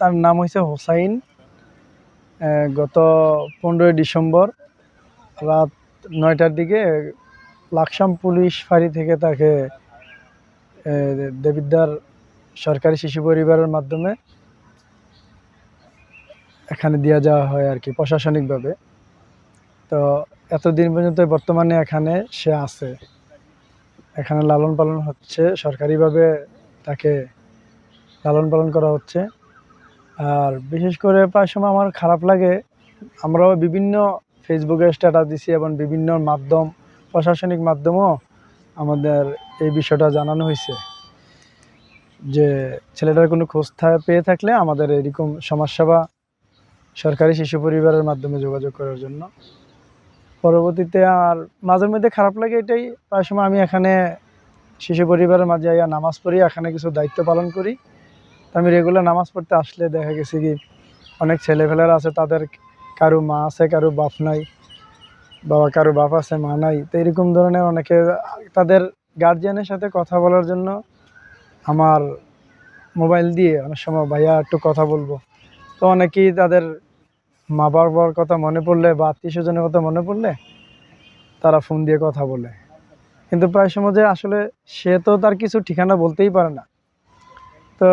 তার নাম হয়েছে হোসাইন গত পনেরোই ডিসেম্বর রাত নয়টার দিকে লাকসাম পুলিশ ফাঁড়ি থেকে তাকে আহ, দেবিদ্যার সরকারি শিশু পরিবারের মাধ্যমে এখানে দেওয়া যাওয়া হয় আর কি প্রশাসনিকভাবে। তো এতদিন পর্যন্ত বর্তমানে এখানে সে আছে। এখানে লালন পালন হচ্ছে সরকারিভাবে তাকে লালন পালন করা হচ্ছে। আর বিশেষ করে প্রায় সময় আমার খারাপ লাগে, আমরাও বিভিন্ন ফেসবুকে স্ট্যাটাস দিছি এবং বিভিন্ন মাধ্যম, প্রশাসনিক মাধ্যমেও আমাদের এই বিষয়টা জানানো হয়েছে। যে ছেলেটার কোনো খোঁজ পেয়ে থাকলে আমাদের এরকম সমাজসেবা, সরকারি শিশু পরিবারের মাধ্যমে যোগাযোগ করার জন্য। পরবর্তীতে আর মাঝের মধ্যে খারাপ লাগে এটাই, প্রায় সময় আমি এখানে শিশু পরিবারের মাঝে নামাজ পড়ি, এখানে কিছু দায়িত্ব পালন করি। আমি রেগুলার নামাজ পড়তে আসলে দেখা গেছে কি, অনেক ছেলেফেলেরা আছে, তাদের কারও মা আছে, কারও বাপ নাই, বাবা, কারও বাপ আছে, মা নাই। তো এরকম ধরনের অনেকে, তাদের গার্জিয়ানের সাথে কথা বলার জন্য আমার মোবাইল দিয়ে অনেক সময় ভাইয়া একটু কথা বলব। তো অনেকেই তাদের মা বাবার কথা মনে পড়লে বা আত্মীয় স্বজনের কথা মনে পড়লে তারা ফোন দিয়ে কথা বলে। কিন্তু প্রায় সময় যে আসলে সে তো তার কিছু ঠিকানা বলতেই পারে না। তো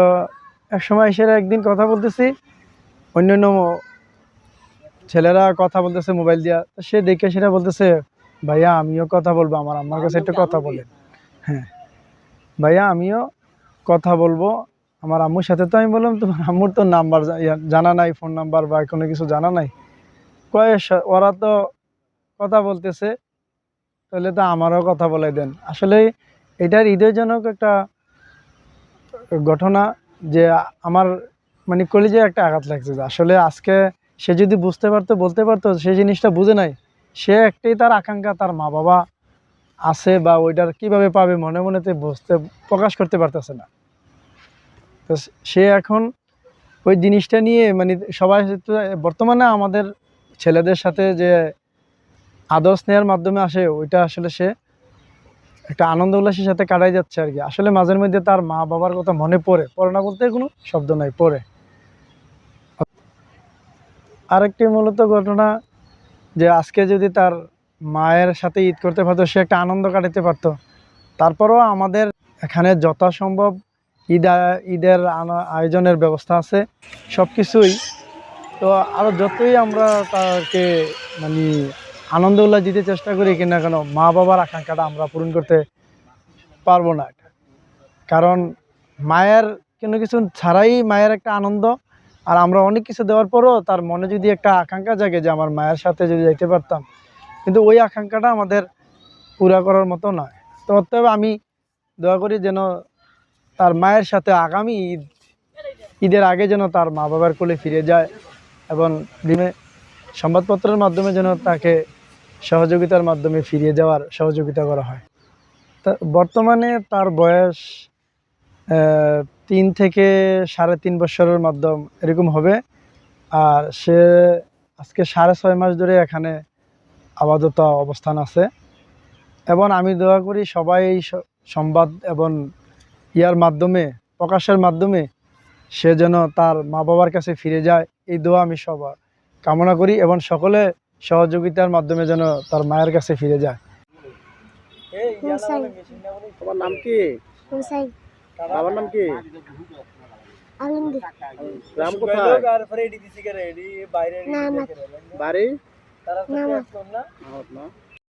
এক সময় এসে একদিন কথা বলতেছি, অন্যান্য ছেলেরা কথা বলতেছে মোবাইল দিয়া সে দেখে সেটা বলতেছে, ভাইয়া, আমিও কথা বলব, আমার আম্মার কাছে একটু কথা বলেন। হ্যাঁ ভাইয়া, আমিও কথা বলব, আমার আম্মুর সাথে তো আমি বললাম, তোমার আম্মুর তো নাম্বার জানা নাই ফোন নাম্বার বা কোনো কিছু জানা নাই। কয়, সা- ওরা তো কথা বলতেছে, তাহলে তো আমারও কথা বলে দেন। আসলে এটার হৃদয়জনক একটা ঘটনা যে আমার মানে কলিজে একটা আঘাত লাগছে। যে আসলে আজকে সে যদি বুঝতে পারতো, বলতে পারতো সেই জিনিসটা বুঝে নাই। সে একটাই তার আকাঙ্ক্ষা, তার মা বাবা আছে বা ওইটার কীভাবে পাবে মনে মনেতে বুঝতে, প্রকাশ করতে পারতেছে না। তো সে এখন ওই জিনিসটা নিয়ে মানে সবাই তো বর্তমানে আমাদের ছেলেদের সাথে যে আদর স্নেহের মাধ্যমে আসে, ওইটা আসলে সে একটা আনন্দ উল্লাসের সাথে কাটাই যাচ্ছে আর কি। আসলে মাঝের মধ্যে তার মা বাবার কথা মনে পড়ে। পড়ে না বলতে কোনো শব্দ নাই, পড়ে। আরেকটি মূলত ঘটনা যে আজকে যদি তার মায়ের সাথে ঈদ করতে পারতো, সে একটা আনন্দ কাটাতে পারতো। তারপরও আমাদের এখানে যথাসম্ভব ঈদ ঈদের আয়োজনের ব্যবস্থা আছে সব কিছুই তো আরও যতই আমরা তাকে মানে আনন্দ উল্লাস দিতে চেষ্টা করি কিনা কেন মা বাবার আকাঙ্ক্ষাটা আমরা পূরণ করতে পারব না। কারণ মায়ের কোনো কিছু ছাড়াই মায়ের একটা আনন্দ, আর আমরা অনেক কিছু দেওয়ার পরও তার মনে যদি একটা আকাঙ্ক্ষা জাগে যে আমার মায়ের সাথে যদি যাইতে পারতাম, কিন্তু ওই আকাঙ্ক্ষাটা আমাদের পুরা করার মতো নয়। তো অতএব আমি দোয়া করি যেন তার মায়ের সাথে আগামী ঈদ, ঈদের আগে যেন তার মা বাবার কোলে ফিরে যায় এবং দিনে সংবাদপত্রের মাধ্যমে যেন তাকে সহযোগিতার মাধ্যমে ফিরিয়ে যাওয়ার সহযোগিতা করা হয়। বর্তমানে তার বয়স তিন থেকে সাড়ে তিন বছরের মাধ্যম এরকম হবে। আর সে আজকে সাড়ে ছয় মাস ধরে এখানে আপাতত অবস্থান আছে। এবং আমি দোয়া করি সবাই সংবাদ এবং ইয়ার মাধ্যমে, প্রকাশের মাধ্যমে সে যেন তার মা বাবার কাছে ফিরে যায়। এই দোয়া আমি সবার কামনা করি এবং সকলে সহযোগিতার মাধ্যমে যেন তার মায়ের কাছে ফিরে যায়। তোমার নাম কি? বাবার নাম কি? গ্রাম কোথায়? বাড়ি?